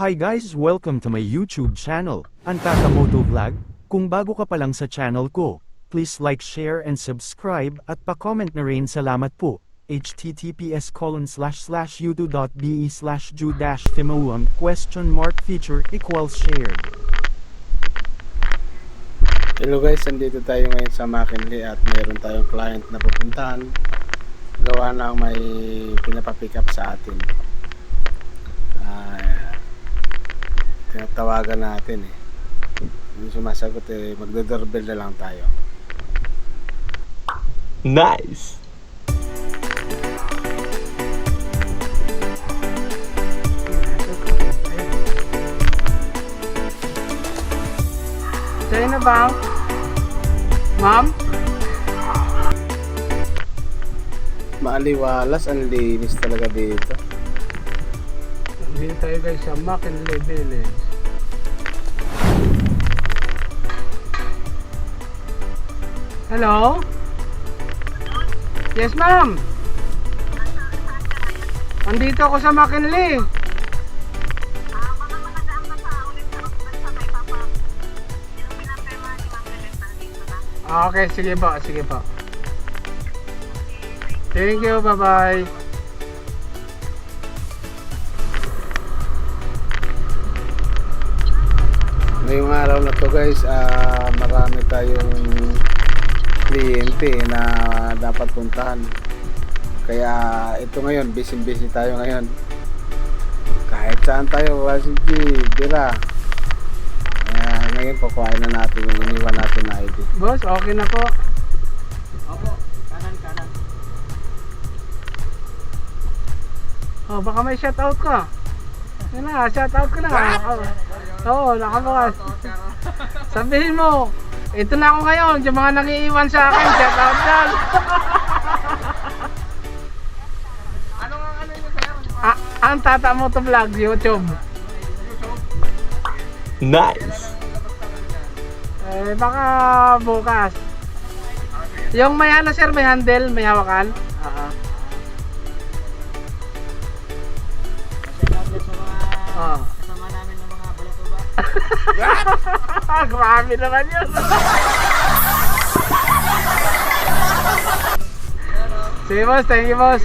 Hi guys, welcome to my YouTube channel, Antakamoto Vlog. Kung bago ka pa lang sa channel ko, please like, share and subscribe at pa-comment na rin salamat po. https colon slash slash youtube.be slash ju dash timawang question mark feature equals shared. Hello guys, nandito tayo ngayon sa McKinley at mayroon tayong client na pupuntahan. Gawa ng may pinapapick up sa atin. Tinatawagan natin eh. Hindi sumasagot eh, magdodoorbell na lang tayo. Nice. Sa'yo na ba? Ma'am? Maaliwalas, ang linis talaga dito. Dito tayo guys sa McKinley Village. Hello? Yes, ma'am. Andito ako sa McKinley. Ah, Okay, sige po, sige po. Thank you, bye-bye. Ngayong araw na to guys, ah, marami tayong kliyente na dapat puntahan. Kaya ito ngayon, busy-busy tayo ngayon. Kahit saan tayo, Wasiji, Bira. Kaya ngayon, kukuhain na natin yung iniwan natin na ID. Boss, okay na po. Oh, baka may shoutout ka. Yan na, shoutout ka na. Oo, oh, nakabukas. Sabihin mo, ito na ako ngayon, yung mga nangiiwan sa akin, shoutout dyan. Ah, ang tata mo to vlog, YouTube. Nice. Eh, baka bukas. Yung may ano sir, may handle, may hawakan. Oo. Oo. Kasama namin ng mga balatuba. Grabe naman yun. Sige boss, thank you boss.